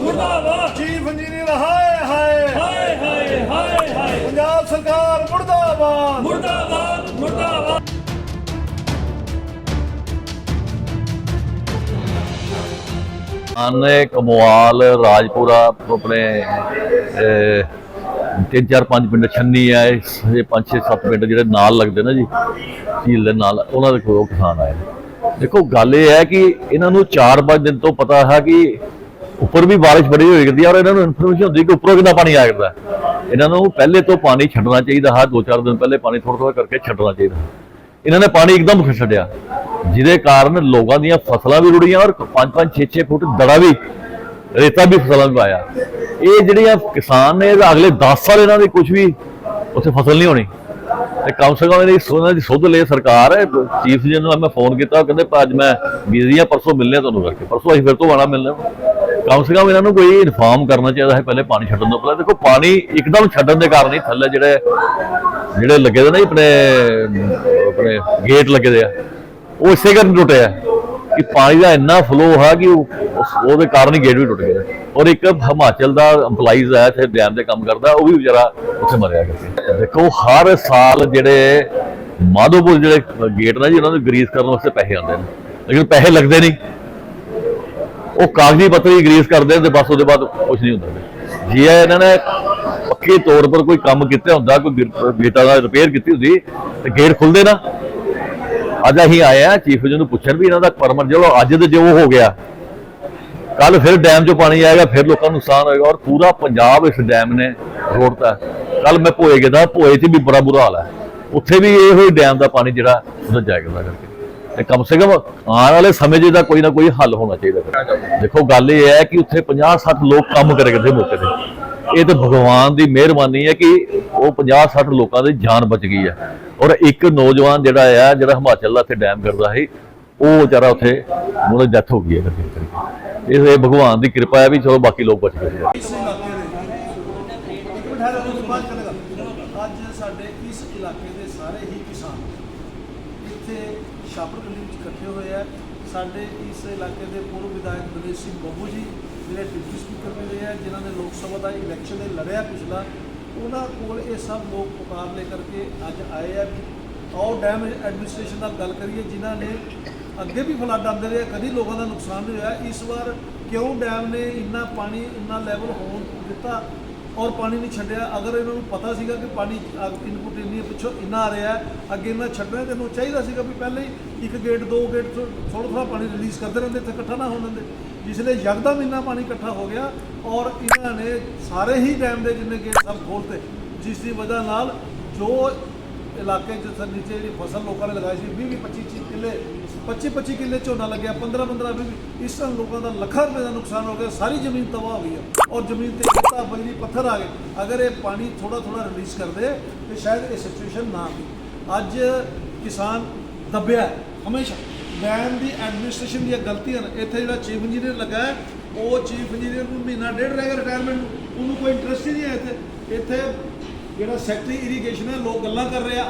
ਮੁਰਦਾਬਾਦ। Chief engineer ਹਾਏ ਹਾਏ। ਹਾਏ ਹਾਏ ਹਾਏ ਹਾਏ। ਪੰਜਾਬ ਸਰਕਾਰ ਮੁਰਦਾਬਾਦ। ਮੁਰਦਾਬਾਦ ਮੁਰਦਾਬਾਦ। ਆਨੇ ਕਮਵਾਲ ਰਾਜਪੁਰਾ ਆਪਣੇ ਤਿੰਨ ਚਾਰ ਪੰਜ ਪਿੰਡ ਛੰਨੀ ਆ ਇਹ ਪੰਜ ਛੇ ਸੱਤ ਪਿੰਡ ਜਿਹੜੇ ਨਾਲ ਲੱਗਦੇ ਨਾ ਜੀ ਝੀਲ ਦੇ ਨਾਲ ਉਹਨਾਂ ਦੇ ਕੋਲ ਕਿਸਾਨ ਆਏ ਨੇ। ਦੇਖੋ ਗੱਲ ਇਹ ਹੈ ਕਿ ਇਹਨਾਂ ਨੂੰ 4-5 ਦਿਨ ਤੋਂ ਪਤਾ ਹੈ ਕਿ ਉੱਪਰ ਵੀ ਬਾਰਿਸ਼ ਬੜੀ ਹੋਈ ਕਰਦੀ ਹੈ ਔਰ ਇਹਨਾਂ ਨੂੰ ਇਨਫੋਰਮੇਸ਼ਨ ਹੁੰਦੀ ਕਿ ਉੱਪਰੋਂ ਕਿੰਨਾ ਪਾਣੀ ਆ ਕਰਦਾ। ਇਹਨਾਂ ਨੂੰ ਪਹਿਲੇ ਤੋਂ ਪਾਣੀ ਛੱਡਣਾ ਚਾਹੀਦਾ ਹੈ ਦੋ ਚਾਰ ਦਿਨ ਪਹਿਲੇ ਪਾਣੀ ਥੋੜਾ ਥੋੜਾ ਕਰਕੇ ਛੱਡਣਾ ਚਾਹੀਦਾ। ਇਹਨਾਂ ਨੇ ਪਾਣੀ ਇੱਕਦਮ ਛੱਡਿਆ ਜਿਹਦੇ ਕਾਰਨ ਲੋਕਾਂ ਦੀਆਂ ਫਸਲਾਂ ਵੀ ਰੁੜੀਆਂ ਔਰ 5-5 6-6 ਫੁੱਟ ਦੜਾ ਵੀ, ਰੇਤਾ ਵੀ ਫਸਲਾਂ ਨੂੰ ਆਇਆ। ਇਹ ਜਿਹੜੀਆਂ ਕਿਸਾਨ ਨੇ, ਇਹਦਾ ਅਗਲੇ 10 ਸਾਲ ਇਹਨਾਂ ਦੀ ਕੁਝ ਵੀ ਉੱਥੇ ਫਸਲ ਨਹੀਂ ਹੋਣੀ। ਤੇ ਕਮ ਸੇ ਕਮ ਇਹਦੀ ਸੋਨਾ ਦੀ ਸੁੱਧ ਲੈ ਸਰਕਾਰ ਹੈ ਚੀਫ ਜੀ ਨੂੰ ਮੈਂ ਫੋਨ ਕੀਤਾ, ਉਹ ਕਹਿੰਦੇ ਅੱਜ ਮੈਂ ਬਿਜ਼ੀ ਆ, ਪਰਸੋਂ ਮਿਲਨੇ ਆ ਤੁਹਾਨੂੰ ਕਰਕੇ। ਪਰਸੋਂ ਅਸੀਂ ਫਿਰ ਤੋਂ ਆਣਾ ਮਿਲਣਾ। ਕਮ ਸੇ ਕਮ ਇਹਨਾਂ ਨੂੰ ਕੋਈ ਇਨਫਾਰਮ ਕਰਨਾ ਚਾਹੀਦਾ ਹੈ ਪਹਿਲੇ ਪਾਣੀ ਛੱਡਣ ਤੋਂ ਪਹਿਲਾਂ। ਦੇਖੋ, ਪਾਣੀ ਇੱਕਦਮ ਛੱਡਣ ਦੇ ਕਾਰਨ ਹੀ ਥੱਲੇ ਜਿਹੜੇ ਜਿਹੜੇ ਲੱਗੇ ਦੇ ਨਾ ਆਪਣੇ ਆਪਣੇ ਗੇਟ ਲੱਗੇ ਦੇ ਆ, ਉਹ ਇਸੇ ਕਾਰਨ ਟੁੱਟਿਆ ਕਿ ਪਾਣੀ ਦਾ ਇੰਨਾ ਫਲੋ ਹੈ ਕਿ ਉਹ ਉਹਦੇ ਕਾਰਨ ਹੀ ਗੇਟ ਵੀ ਟੁੱਟ ਗਏ ਔਰ ਇੱਕ ਹਿਮਾਚਲ ਦਾ EMPLOYEES ਹੈ ਇੱਥੇ ਡੈਮ ਦੇ ਕੰਮ ਕਰਦਾ, ਉਹ ਵੀ ਵਿਚਾਰਾ ਉੱਥੇ ਮਰਿਆ ਕਰਕੇ ਦੇਖੋ, ਹਰ ਸਾਲ ਜਿਹੜੇ ਮਾਧੋਪੁਰ ਜਿਹੜੇ ਗੇਟ ਨੇ ਜੀ, ਉਹਨਾਂ ਨੂੰ ਗਰੀਸ ਕਰਨ ਵਾਸਤੇ ਪੈਸੇ ਆਉਂਦੇ ਨੇ। ਲੇਕਿਨ ਪੈਸੇ ਲੱਗਦੇ ਨਹੀਂ। ਉਹ ਕਾਗਜ਼ੀ ਪੱਤਰ ਹੀ ਗਰੀਸ ਕਰਦੇ ਤੇ ਬਸ ਉਹਦੇ ਬਾਅਦ ਕੁਝ ਨਹੀਂ ਹੁੰਦਾ। ਜੇ ਇਹਨਾਂ ਨੇ ਪੱਕੇ ਤੌਰ ਪਰ ਕੋਈ ਕੰਮ ਕੀਤਾ ਹੁੰਦਾ, ਕੋਈ ਗੇਟਾਂ ਦਾ ਰਿਪੇਅਰ ਕੀਤੀ ਹੁੰਦੀ, ਤੇ ਗੇਟ ਖੁੱਲਦੇ ਨਾ। ਅੱਜ ਅਸੀਂ ਆਏ ਆ ਚੀਫ ਜੀ ਨੂੰ ਪੁੱਛਣ ਵੀ ਇਹਨਾਂ ਦਾ ਪਰਮਰ ਚਲੋ ਅੱਜ ਤੇ ਜੋ ਹੋ ਗਿਆ ਕੱਲ ਫਿਰ ਡੈਮ 'ਚੋਂ ਪਾਣੀ ਆਏਗਾ, ਫਿਰ ਲੋਕਾਂ ਨੂੰ ਨੁਕਸਾਨ ਹੋਏਗਾ ਔਰ ਪੂਰਾ ਪੰਜਾਬ ਇਸ ਡੈਮ ਨੇ ਰੋੜਤਾ ਕੱਲ ਮੈਂ ਭੋਏ ਗਿਆ ਭੋਏ 'ਚ ਵੀ ਬੜਾ ਬੁਰਾ ਹਾਲ ਹੈ। ਉੱਥੇ ਵੀ ਇਹੋ ਹੀ ਡੈਮ ਦਾ ਪਾਣੀ ਜਿਹੜਾ ਉਹਦਾ ਜਾਏਗਾ। ਕਰਕੇ ਤੇ ਕਮ ਸੇ ਕਮ ਆਉਣ ਵਾਲੇ ਸਮੇਂ 'ਚ ਇਹਦਾ ਕੋਈ ਨਾ ਕੋਈ ਹੱਲ ਹੋਣਾ ਚਾਹੀਦਾ ਦੇਖੋ, ਗੱਲ ਇਹ ਹੈ ਕਿ ਉੱਥੇ 50-60 ਲੋਕ ਕੰਮ ਕਰੇ ਕਰਦੇ ਮੌਕੇ ਤੇ। ਇਹ ਤੇ ਭਗਵਾਨ ਦੀ ਮਿਹਰਬਾਨੀ ਹੈ ਕਿ ਉਹ 50-60 ਲੋਕਾਂ ਦੀ ਜਾਨ ਬਚ ਗਈ ਹੈ। ਔਰ ਇੱਕ ਨੌਜਵਾਨ ਜਿਹੜਾ ਆ, ਜਿਹੜਾ ਹਿਮਾਚਲ ਦਾ ਇੱਥੇ ਡੈਮ ਕਰਦਾ ਸੀ, ਉਹ ਵਿਚਾਰਾ ਉੱਥੇ ਉਹਦੀ ਡੈਥ ਹੋ ਗਈ ਹੈ ਕਰਕੇ ਕਰਕੇ। ਇਹ ਭਗਵਾਨ ਦੀ ਕਿਰਪਾ ਹੈ ਵੀ ਚਲੋ ਬਾਕੀ ਲੋਕ ਬਚ ਗਏ ਅੱਜ ਸਾਡੇ ਇਸ ਇਲਾਕੇ ਦੇ ਸਾਰੇ ਹੀ ਛਾਪਰ ਗਲੀ ਵਿੱਚ ਇਕੱਠੇ ਹੋਏ ਆ। ਸਾਡੇ ਇਸ ਇਲਾਕੇ ਦੇ ਪੂਰਵ ਵਿਧਾਇਕ ਦਲੇਸ਼ ਸਿੰਘ ਬੱਬੂ ਜੀ, ਜਿਹੜੇ ਡਿਪਟੀ ਸਪੀਕਰ ਵੀ ਰਹੇ ਆ, ਜਿਨ੍ਹਾਂ ਨੇ ਲੋਕ ਸਭਾ ਦਾ ਇਲੈਕਸ਼ਨ ਦੇ ਲੜਿਆ ਪਿਛਲਾ, ਉਹਨਾਂ ਕੋਲ ਇਹ ਸਭ ਲੋਕ ਪੁਕਾਰ ਲੈ ਕਰਕੇ ਅੱਜ ਆਏ ਆ। ਵੀ ਆਓ ਡੈਮ ਐਡਮਿਨਿਸਟ੍ਰੇਸ਼ਨ ਨਾਲ ਗੱਲ ਕਰੀਏ, ਜਿਨ੍ਹਾਂ ਨੇ ਅੱਗੇ ਵੀ ਫਲੱਡ ਆਉਂਦੇ ਰਹੇ ਕਦੀ ਲੋਕਾਂ ਦਾ ਨੁਕਸਾਨ ਨਹੀਂ ਹੋਇਆ। ਇਸ ਵਾਰ ਕਿਉਂ ਡੈਮ ਨੇ ਇੰਨਾ ਪਾਣੀ, ਇੰਨਾ ਲੈਵਲ ਹੋਣ ਦਿੱਤਾ? ਔਰ ਪਾਣੀ ਨਹੀਂ ਛੱਡਿਆ। ਅਗਰ ਇਹਨਾਂ ਨੂੰ ਪਤਾ ਸੀਗਾ ਕਿ ਪਾਣੀ ਇਨਪੁਟ ਇੰਨੀ ਪਿੱਛੋਂ ਇੰਨਾ ਆ ਰਿਹਾ ਅੱਗੇ ਇਹਨਾਂ ਛੱਡਣਾ ਤੇ ਇਹਨੂੰ ਚਾਹੀਦਾ ਸੀਗਾ ਵੀ ਪਹਿਲਾਂ ਹੀ ਇੱਕ ਗੇਟ ਦੋ ਗੇਟ ਤੋਂ ਥੋੜਾ ਥੋੜਾ ਪਾਣੀ ਰਿਲੀਜ਼ ਕਰਦੇ ਰਹਿੰਦੇ, ਇੱਥੇ ਇਕੱਠਾ ਨਾ ਹੋਣ ਦਿੰਦੇ। ਜਿਸ ਲਈ ਯਕਦਮ ਇੰਨਾ ਪਾਣੀ ਇਕੱਠਾ ਹੋ ਗਿਆ ਔਰ ਇਹਨਾਂ ਨੇ ਸਾਰੇ ਹੀ ਡੈਮ ਦੇ ਜਿੰਨੇ ਗੇਟ ਸਭ ਖੋਲਤੇ ਜਿਸ ਦੀ ਵਜ੍ਹਾ ਨਾਲ ਜੋ ਇਲਾਕੇ 'ਚ ਨੀਚੇ ਜਿਹੜੀ ਫਸਲ ਲੋਕਾਂ ਨੇ ਲਗਾਈ ਸੀ 20 20 25 25 ਕਿੱਲੇ 25 25 ਕਿੱਲੇ ਝੋਨਾ ਲੱਗਿਆ 15 15 20 ਇਸ ਤਰ੍ਹਾਂ ਲੋਕਾਂ ਦਾ ਲੱਖਾਂ ਰੁਪਏ ਦਾ ਨੁਕਸਾਨ ਹੋ ਗਿਆ, ਸਾਰੀ ਜ਼ਮੀਨ ਤਬਾਹ ਹੋ ਗਈ ਹੈ ਔਰ ਜ਼ਮੀਨ ਤੇ ਕਿਤਾ ਬਜਰੀ ਪੱਥਰ ਆ ਗਏ। ਅਗਰ ਇਹ ਪਾਣੀ ਥੋੜਾ ਥੋੜਾ ਰਿਲੀਜ਼ ਕਰਦੇ, ਤੇ ਸ਼ਾਇਦ ਇਹ ਸਿਚੁਏਸ਼ਨ ਨਾ ਆਉਂਦੀ। ਅੱਜ ਕਿਸਾਨ ਦੱਬਿਆ ਹਮੇਸ਼ਾ। ਡੈਮ ਦੀ ਐਡਮਿਨਿਸਟ੍ਰੇਸ਼ਨ ਦੀਆਂ ਗਲਤੀਆਂ ਨੇ। ਇੱਥੇ ਜਿਹੜਾ ਚੀਫ ਇੰਜੀਨੀਅਰ ਲੱਗਾ ਹੈ, ਉਹ ਚੀਫ ਇੰਜੀਨੀਅਰ ਨੂੰ ਮਹੀਨਾ ਡੇਢ ਰਹਿ ਗਿਆ ਰਿਟਾਇਰਮੈਂਟ ਨੂੰ। ਉਹਨੂੰ ਕੋਈ ਇੰਟਰਸਟ ਹੀ ਨਹੀਂ ਹੈ ਇੱਥੇ। ਇੱਥੇ ਜਿਹੜਾ ਸੈਕਟਰੀ ਇਰੀਗੇਸ਼ਨ ਹੈ, ਲੋਕ ਗੱਲਾਂ ਕਰ ਰਹੇ ਆ।